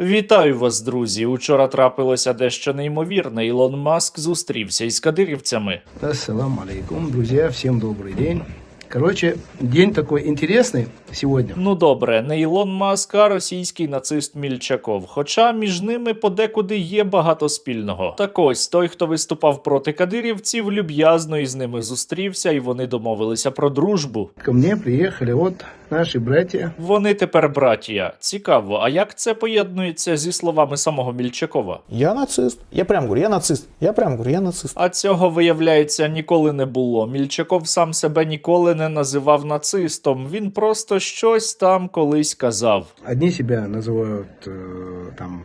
Вітаю вас, друзі! Учора трапилося дещо неймовірне. Ілон Маск зустрівся із кадирівцями. Ассаламу алейкум, друзья, всем добрый день. Короче, день такой интересный сегодня. Ну добре, не Ілон Маск, а російський нацист Мільчаков. Хоча між ними подекуди є багато спільного. Так ось той, хто виступав проти кадирівців, люб'язно із ними зустрівся, і вони домовилися про дружбу. Ко мне приехали вот наши братія. Вони тепер братія. Цікаво, а як це поєднується зі словами самого Мільчакова? Я нацист. Я прям говорю, я нацист. Я прям говорю, я нацист. А цього, виявляється, ніколи не було. Мільчаков сам себе ніколи не називав нацистом. Він просто щось там колись казав. Одні себя называют э, там,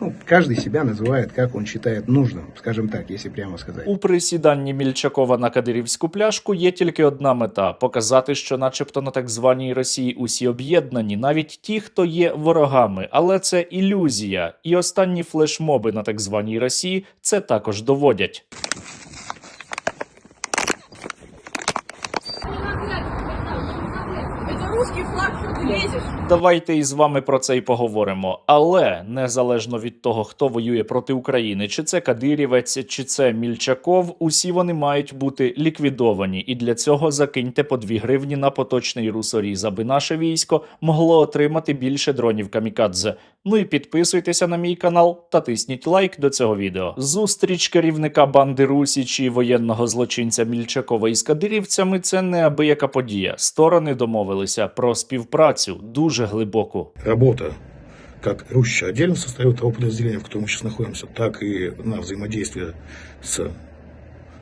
ну, каждый себя называет, как он считает нужным, скажем так, если прямо сказать. У присіданні Мільчакова на кадирівську пляшку є тільки одна мета показати, що, начебто, на так званій Росії усі об'єднані, навіть ті, хто є ворогами. Але це ілюзія. І останні флешмоби на так званій Росії це також доводять. Давайте із вами про це й поговоримо. Але незалежно від того, хто воює проти України, чи це Кадирівець, чи це Мільчаков, усі вони мають бути ліквідовані. І для цього закиньте по 2 гривні на поточний русоріз, аби наше військо могло отримати більше дронів камікадзе. Ну і підписуйтеся на мій канал та тисніть лайк до цього відео. Зустріч керівника банди Русічі і воєнного злочинця Мільчакова із кадирівцями це неабияка подія. Сторони домовилися про співпрацю дуже глибоку. работа как рушащая отдельно состоит того подразделения, в котором мы сейчас находимся, так и на взаимодействие с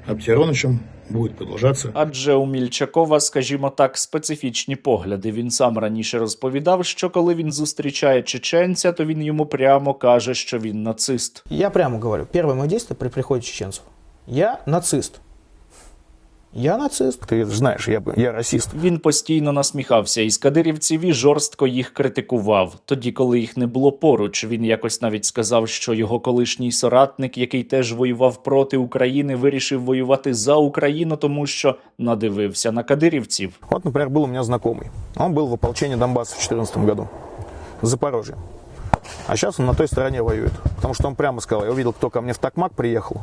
Аптироновичем будет продовжатися. Адже у Мільчакова, скажімо так, специфічні погляди. Він сам раніше розповідав, що коли він зустрічає чеченця, то він йому прямо каже, що він нацист. Я прямо говорю, перше моє дійство при приході чеченців. Я нацист. Я нацист. Ты знаешь, я, бы- я расист. Він постійно насміхався із кадирівців і жорстко їх критикував. Тоді, коли їх не було поруч, він якось навіть сказав, що його колишній соратник, який теж воював проти України, вирішив воювати за Україну, тому що надивився на кадирівців. Вот, например, был у меня знакомый. Он был в ополчении Донбасса в 2014 году. Запорожье. А сейчас он на той стороне воюет. Потому что он прямо сказал, я увидел, кто ко мне в Токмак приехал,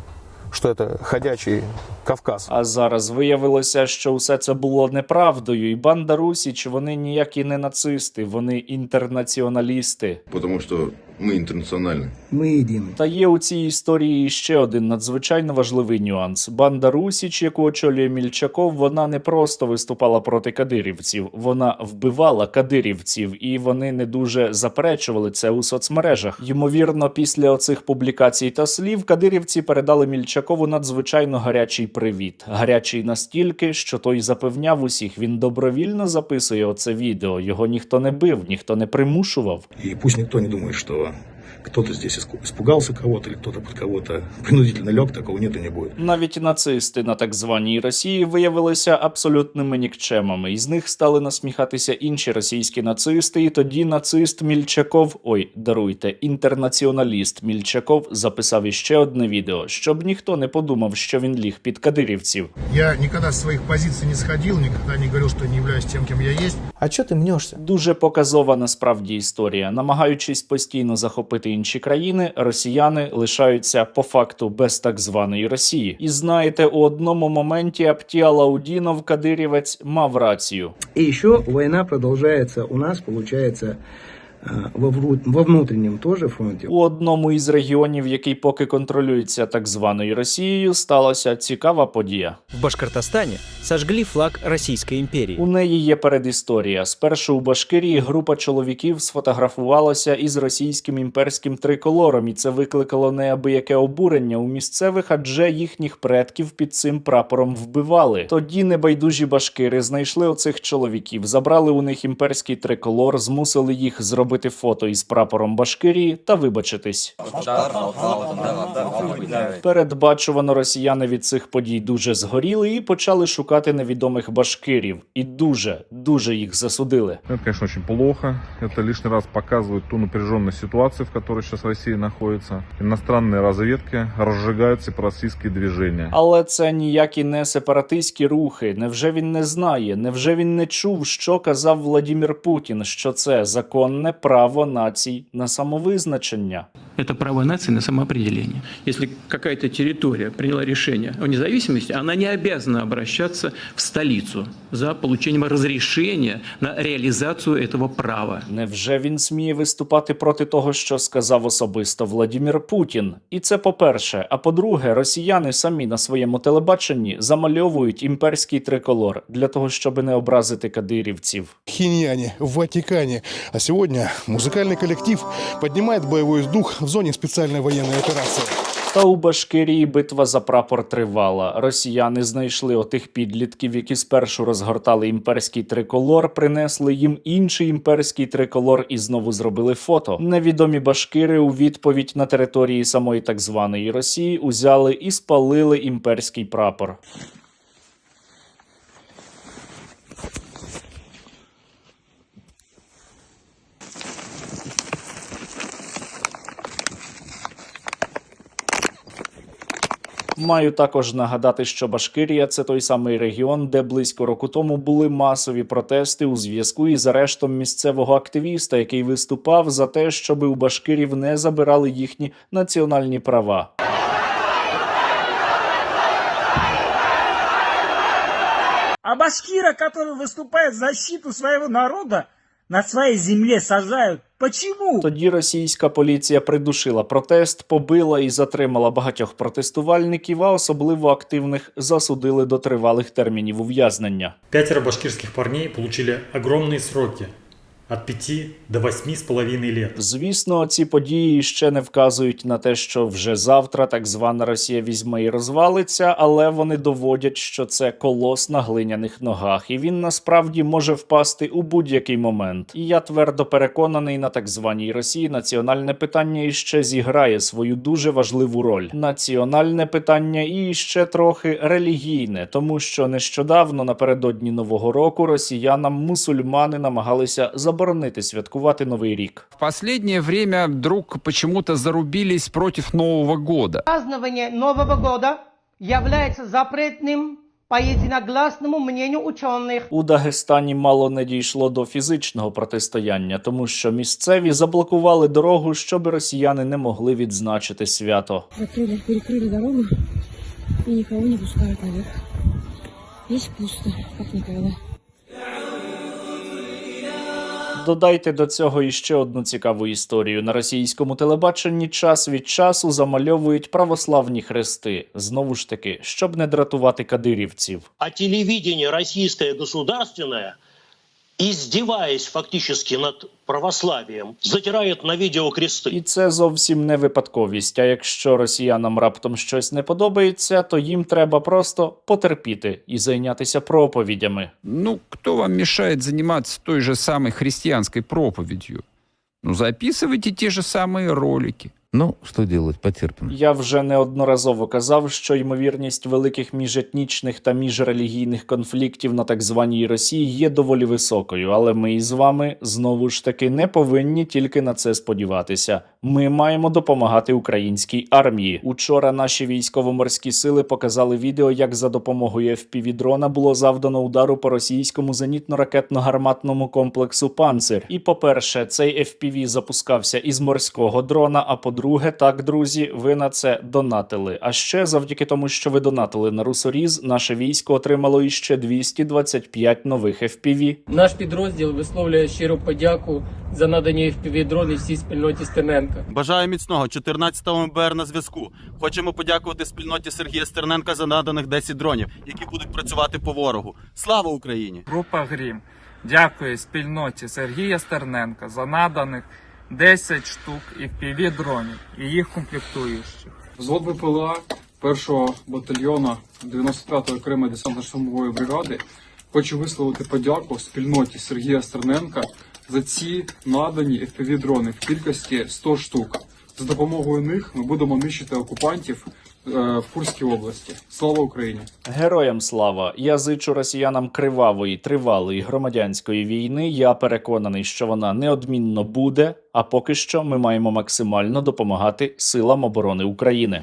что це ходячий Кавказ. А зараз виявилося, що все це було неправдою, і банда Русіч вони ніякі не нацисти, вони інтернаціоналісти. Тому что мы интернациональны. Мы едины. Та є у цій історії ще один надзвичайно важливий нюанс. Банда Русіч, яку очолює Мільчаков, вона не просто виступала проти кадирівців, вона вбивала кадирівців, і вони не дуже заперечували це у соцмережах. Ймовірно, після оцих публікацій та слів кадирівці передали Мільчакову надзвичайно гарячий привіт. Гарячий настільки, що той запевняв усіх, він добровільно записує оце відео. Його ніхто не бив, ніхто не примушував. И пусть никто не думает, что кто-то здесь испугался кого-то или кто-то под кого-то принудительно лег, такого нет и не будет. Навіть нацисти на так званій Росії виявилися абсолютними нікчемами. Із них стали насміхатися інші російські нацисти, і тоді нацист Мільчаков, ой, даруйте, інтернаціоналіст Мільчаков записав іще одне відео, щоб ніхто не подумав, що він ліг під кадирівців. Я никогда с своих позиций не сходил, никогда не говорил, что не являюсь тем, кем я есть. А что ты мнешься? Дуже показова насправді історія. Намагаючись постійно захопити інші країни, росіяни лишаються по факту без так званої Росії. І знаєте, у одному моменті Аптіалаудінов Кадирівець мав рацію. І що война продовжується у нас, э, во, вру- во внутреннем тоже фронте. У одному із регіонів, який поки контролюється так званою Росією, сталася цікава подія. В Башкортостане сожгли флаг Российской империи. У неї є передісторія. Спершу у Башкирії група чоловіків сфотографувалася із російським імперським триколором, і це викликало неабияке обурення у місцевих, адже їхніх предків під цим прапором вбивали. Тоді небайдужі башкири знайшли оцих чоловіків, забрали у них імперський триколор, змусили їх зробити фото із прапором Башкирії та вибачитись. Передбачувано росіяни від цих подій дуже згоріли і почали шукати невідомих башкирів, і дуже, дуже їх засудили. Это, конечно, очень плохо. Это лишний раз показывает ту напряженную ситуацию, в которой сейчас Россия находится. Иностранные разведки разжигают сепаратистские движения. Але це ніякі не сепаратистські рухи. Невже він не знає? Невже він не чув, що казав Владімір Путін? Що це законне Право націй на самовизначення. Это право нации на самоопределение. Если какая-то территория приняла решение о независимости, она не обязана обращаться в столицу за получением разрешения на реализацию этого права. Невже він сміє виступати проти того, що сказав особисто Владімір Путін? І це по-перше. А по-друге, росіяни самі на своєму телебаченні замальовують імперський триколор для того, щоб не образити кадирівців. Хиньяне в Ватикане. А сегодня музыкальный коллектив поднимает боевой дух в зоне специальной военной операции. Та у Башкирії битва за прапор тривала. Росіяни знайшли отих підлітків, які спершу розгортали імперський триколор, принесли їм інший імперський триколор і знову зробили фото. Невідомі башкири у відповідь на території самої так званої Росії узяли і спалили імперський прапор. Маю також нагадати, що Башкирія це той самий регіон, де близько року тому були масові протести у зв'язку із арештом місцевого активіста, який виступав за те, щоб у башкирів не забирали їхні національні права. А башкира, который выступает в защиту своего народа, на своей земле сажают. Почему? Тоді російська поліція придушила протест, побила і затримала багатьох протестувальників, а особливо активних засудили до тривалих термінів ув'язнення. Пятеро башкирских парней получили огромные сроки. От 5 до 8 с половиной лет. Звісно, ці події ще не вказують на те, що вже завтра так звана Росія візьме і розвалиться, але вони доводять, що це колос на глиняних ногах, і він насправді може впасти у будь-який момент. І я твердо переконаний, на так званій Росії національне питання іще зіграє свою дуже важливу роль. Національне питання і ще трохи релігійне, тому що нещодавно напередодні нового року росіянам мусульмани намагалися заборонити святкувати новий рік. В последнее время вдруг почему-то зарубились против Нового года. Празднование Нового года является запретным по единогласному мнению ученых. У Дагестані мало не дійшло до фізичного протистояння, тому що місцеві заблокували дорогу, щоб росіяни не могли відзначити свято. Закрыли, перекрыли дорогу и никого не пускают наверх. Здесь пусто, как никогда. Додайте до цього іще одну цікаву історію. На російському телебаченні час від часу замальовують православні хрести. Знову ж таки, щоб не дратувати кадирівців. А телевідення російське государственное, издеваясь фактически над православием, затирает на видео кресты. І це зовсім не випадковість. А якщо росіянам раптом щось не подобається, то їм треба просто потерпіти і зайнятися проповідями. Ну, кто вам мешает заниматься той же самой христианской проповедью? Ну, записывайте те же самые ролики. Ну, что делать, потерпим. Я вже неодноразово казав, що ймовірність великих міжетнічних та міжрелігійних конфліктів на так званій Росії є доволі високою, але ми із вами знову ж таки не повинні тільки на це сподіватися. Ми маємо допомагати українській армії. Учора наші військово-морські сили показали відео, як за допомогою FPV-дрона було завдано удару по російському зенітно-ракетно-гарматному комплексу Панцир. І по-перше, цей FPV запускався із морського дрона. А по-друге, так, друзі, ви на це донатили. А ще завдяки тому, що ви донатили на русоріз, наше військо отримало іще 225 нових FPV. Наш підрозділ висловлює щиру подяку за надані FPV-дрони всій спільноті Стененка. Бажаю міцного 14 МБР на зв'язку. Хочемо подякувати спільноті Сергія Стерненка за наданих 10 дронів, які будуть працювати по ворогу. Слава Україні! Група Грім дякує спільноті Сергія Стерненка за наданих 10 штук FPV дронів і їх комплектуючих. Взвод ВПЛА першого батальйона 95-ї окремої десантно-штурмової бригади хочу висловити подяку спільноті Сергія Стерненка за ці надані FPV-дрони в кількості 100 штук. За допомогою них ми будемо нищити окупантів в Курській області. Слава Україні! Героям слава! Я зичу росіянам кривавої, тривалої громадянської війни. Я переконаний, що вона неодмінно буде. А поки що ми маємо максимально допомагати силам оборони України.